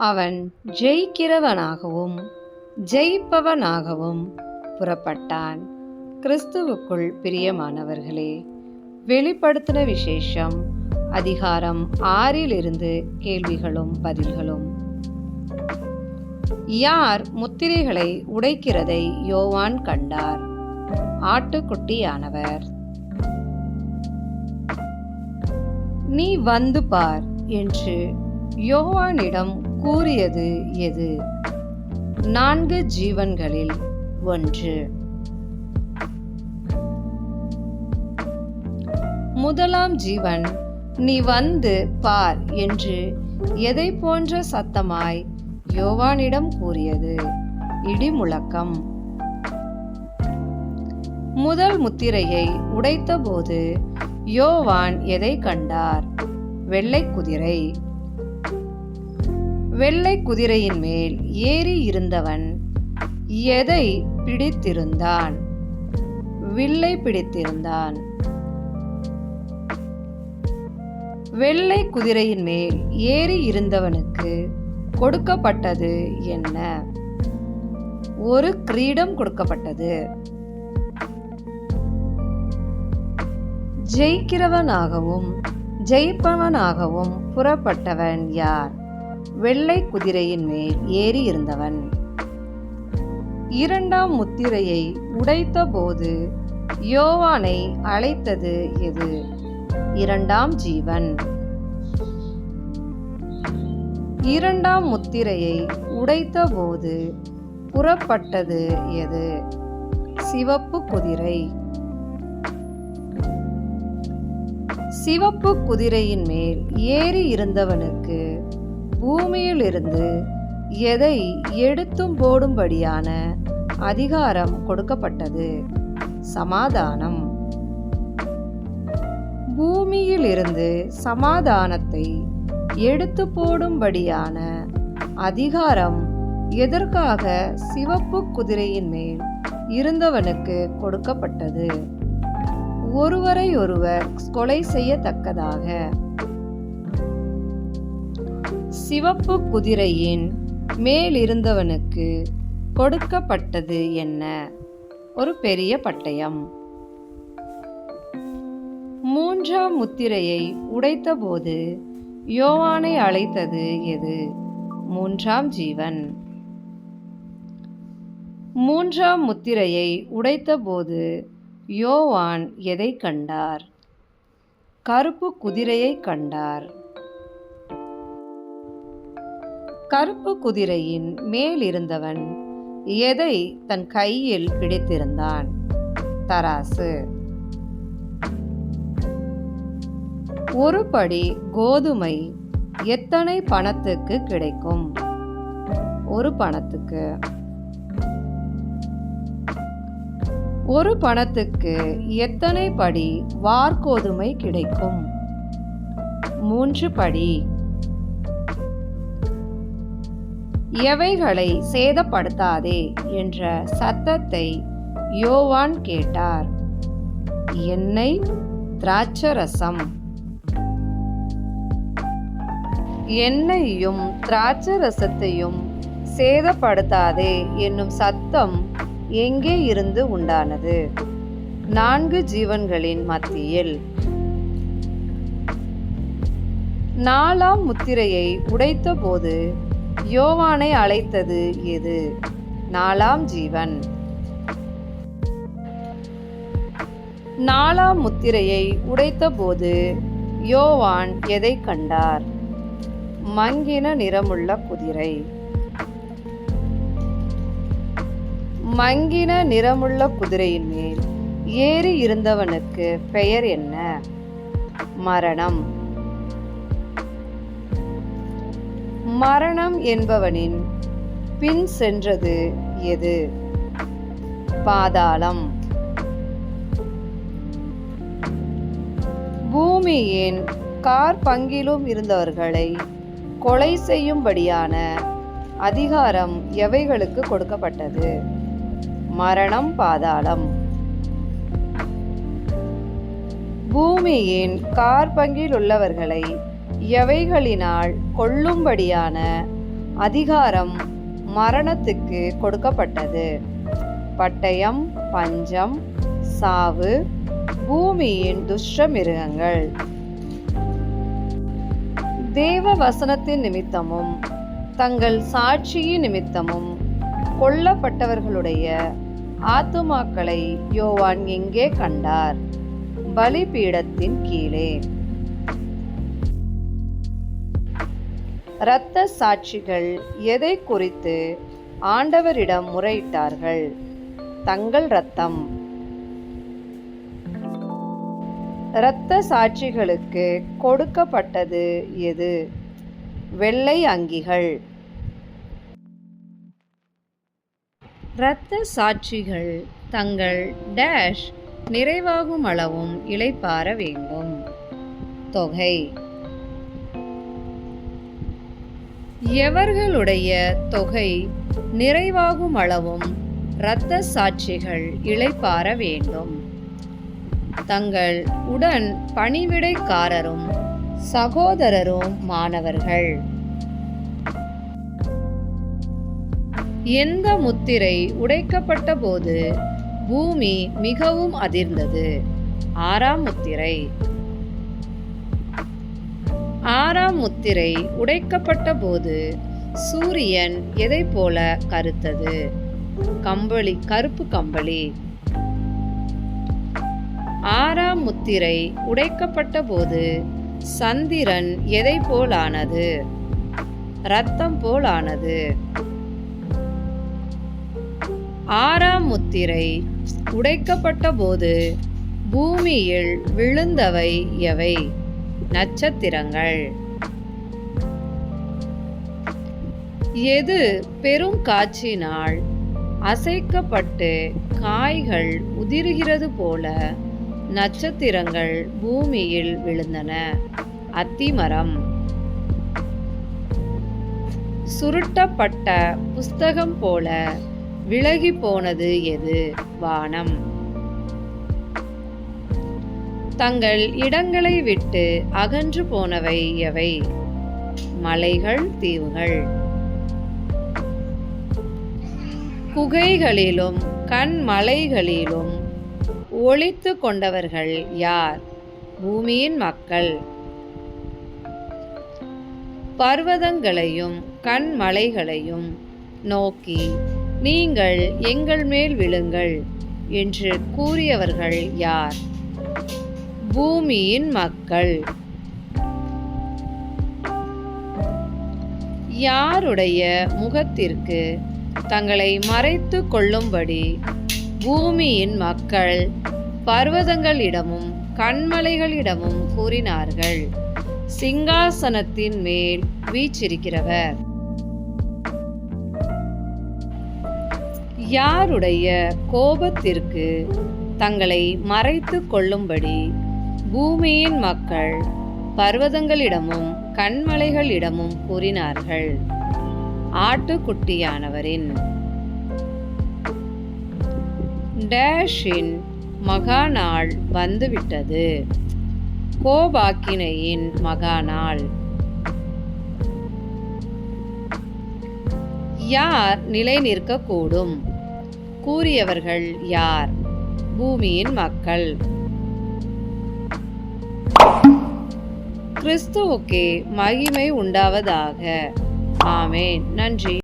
அவன் ஜெயிக்கிறவனாகவும் ஜெயிப்பவனாகவும் புறப்பட்டான். கிறிஸ்துவுக்குள் பிரியமானவர்களே வெளிப்படுத்தின விசேஷம் அதிகாரம் ஆறிலிருந்து கேள்விகளும் பதில்களும். யார் முத்திரைகளை உடைக்கிறதை யோவான் கண்டார்? ஆட்டுக்குட்டியானவர். நீ வந்து பார் என்று யோவானிடம் கூறியது எது? நான்கு ஜீவன்களில் ஒன்று. முதலாம் ஜீவன் நீ வந்து பார் என்று எதை போன்ற சத்தமாய் யோவானிடம் கூறியது? இடிமுழக்கம் முதல் முத்திரையை உடைத்தபோது யோவான் எதை கண்டார்? வெள்ளை குதிரை. வெள்ளை குதிரையின் மேல் ஏறி இருந்தவன் எதை பிடித்திருந்தான்? வில்லை பிடித்திருந்தான். வெள்ளை குதிரையின் மேல் ஏறி இருந்தவனுக்கு கொடுக்கப்பட்டது என்ன? ஒரு கிரீடம் கொடுக்கப்பட்டது. ஜெயிக்கிறவனாகவும் ஜெயிப்பவனாகவும் புறப்பட்டவன் யார்? வெள்ளை குதிரையின் மேல் ஏறி இருந்தவன். இரண்டாம் முத்திரையை உடைத்த போது யோவானை அழைத்தது எது? இரண்டாம் ஜீவன். இரண்டாம் முத்திரையை உடைத்த போது புறப்பட்டது எது? சிவப்பு குதிரை. சிவப்பு குதிரையின் மேல் ஏறி இருந்தவனுக்கு பூமியிலிருந்து எதை எடுத்தும் போடும்படியான அதிகாரம் கொடுக்கப்பட்டது. சமாதானம். பூமியிலிருந்து சமாதானத்தை எடுத்து போடும்படியான அதிகாரம் எதற்காக சிவப்பு குதிரையின் மேல் இருந்தவனுக்கு கொடுக்கப்பட்டது. ஒருவரை ஒருவர் கொலை செய்யத்தக்கதாக சிவப்பு குதிரையின் மேலிருந்தவனுக்கு கொடுக்கப்பட்டது என்ன? ஒரு பெரிய பட்டயம். மூன்றாம் முத்திரையை உடைத்தபோது யோவானை அழைத்தது எது? மூன்றாம் ஜீவன். மூன்றாம் முத்திரையை உடைத்தபோது யோவான் எதை கண்டார்? கருப்பு குதிரையை கண்டார். கருப்பு குதிரையின் மேலிருந்தவன் எதை தன் கையில் பிடித்திருந்தான்? தராசு. ஒரு படி கோதுமை எத்தனை பணத்துக்கு கிடைக்கும்? ஒரு பணத்துக்கு. ஒரு பணத்துக்கு எத்தனை படி வார்கோதுமை கிடைக்கும்? மூன்று படி. எவைகளை சேதப்படுத்தாதே என்ற சத்தத்தை யோவான் கேட்டார். எண்ணெய் திராட்சரசம். எண்ணெயும் திராட்சரசத்தையும் சேதப்படுத்தாதே என்னும் சத்தம் எங்கே இருந்து உண்டானது? நான்கு ஜீவன்களின் மத்தியில். நாலாம் முத்திரையை உடைத்தபோது யோவானை அழைத்தது எது? நாலாம் ஜீவன். நாலாம் முத்திரையை உடைத்தபோது யோவான் எதை கண்டார்? மங்கின நிறமுள்ள குதிரை. மங்கின நிறமுள்ள குதிரையின் மேல் ஏறி இருந்தவனுக்கு பெயர் என்ன? மரணம். மரணம் என்பவனின் பின் சென்றது எது? பாதாளம். பூமியின் கார் பங்கிலும் இருந்தவர்களை கொலை செய்யும்படியான அதிகாரம் எவைகளுக்கு கொடுக்கப்பட்டது? மரணம் பாதாளம். பூமியின் கார் பங்கில் உள்ளவர்களை எவைகளினால் கொல்லும்படியான அதிகாரம் மரணத்துக்கு கொடுக்கப்பட்டது? பட்டயம் பஞ்சம் சாவு பூமியின் துஷ்ட மிருகங்கள் தேவ வசனத்தின் நிமித்தமும் தங்கள் சாட்சியின் நிமித்தமும் கொல்லப்பட்டவர்களுடைய ஆத்துமாக்களை யோவான் எங்கே கண்டார்? பலிபீடத்தின் கீழே. இரத்த சாட்சிகள் எதை குறித்து ஆண்டவரிடம் முறையிட்டார்கள்? தங்கள் இரத்தம். இரத்த சாட்சிகளுக்கு கொடுக்கப்பட்டது எது? வெள்ளை அங்கிகள். இரத்த சாட்சிகள் தங்கள் டேஷ் நிறைவாகும் அளவும் இளைப்பாற வேண்டும். தொகை. எவர்களுடைய தொகை நிறைவாகும் அளவும் இரத்த சாட்சிகள் இளைப்பாற வேண்டும். தங்கள் உடன் பணிவிடைக்காரரும் சகோதரரும் மாணவர்கள். எந்த முத்திரை உடைக்கப்பட்ட போது பூமி மிகவும் அதிர்ந்தது? ஆறாம் முத்திரை. ஆறாம் முத்திரை உடைக்கப்பட்ட போது சூரியன் எதை போல கருத்தது? கம்பளி கருப்பு கம்பளி. ஆறாம் முத்திரை உடைக்கப்பட்ட போது சந்திரன் எதை போலானது இரத்தம் போலானது. ஆறாம் முத்திரை உடைக்கப்பட்ட போது பூமியில் விழுந்தவை எவை? நட்சத்திரங்கள். எது பெரும் காற்றினால் அசைக்கப்பட்டு காய்கள் உதிர்கிறது போல நட்சத்திரங்கள் பூமியில் விழுந்தன. அத்திமரம். சுருட்டப்பட்ட புஸ்தகம் போல விலகி போனது எது? வானம். தங்கள் இடங்களை விட்டு அகன்று போனவை எவை மலைகள் தீவுகள். குகைகளிலும் கண்மலைகளிலும் ஒழித்து கொண்டவர்கள் யார்? பூமியின் மக்கள். பர்வதங்களையும் கண்மலைகளையும் நோக்கி நீங்கள் எங்கள் மேல் விழுங்கள் என்று கூறியவர்கள் யார்? பூமியின் மக்கள். யாருடைய முகத்திற்கு தங்களை மறைத்து கொள்ளும்படி பூமியின் மக்கள் பர்வதங்களிடமும் கண்மலைகளிடமும் கூறினார்கள். சிங்காசனத்தின் மேல் வீச்சிருக்கிறவர் யாருடைய கோபத்திற்கு தங்களை மறைத்து கொள்ளும்படி பூமியின் மக்கள் பர்வதங்களிடமும் கண்மலைகளிடமும் கூறினார்கள். ஆட்டுக்குட்டியானவரின் டேஷின் மகாநாள் வந்துவிட்டது. கோபாக்கினையின் மகாநாள். யார் நிலை நிற்கக்கூடும் கூறியவர்கள் யார்? பூமியின் மக்கள். கிறிஸ்துவுக்கே மகிமை உண்டாவதாக. ஆமேன். நன்றி.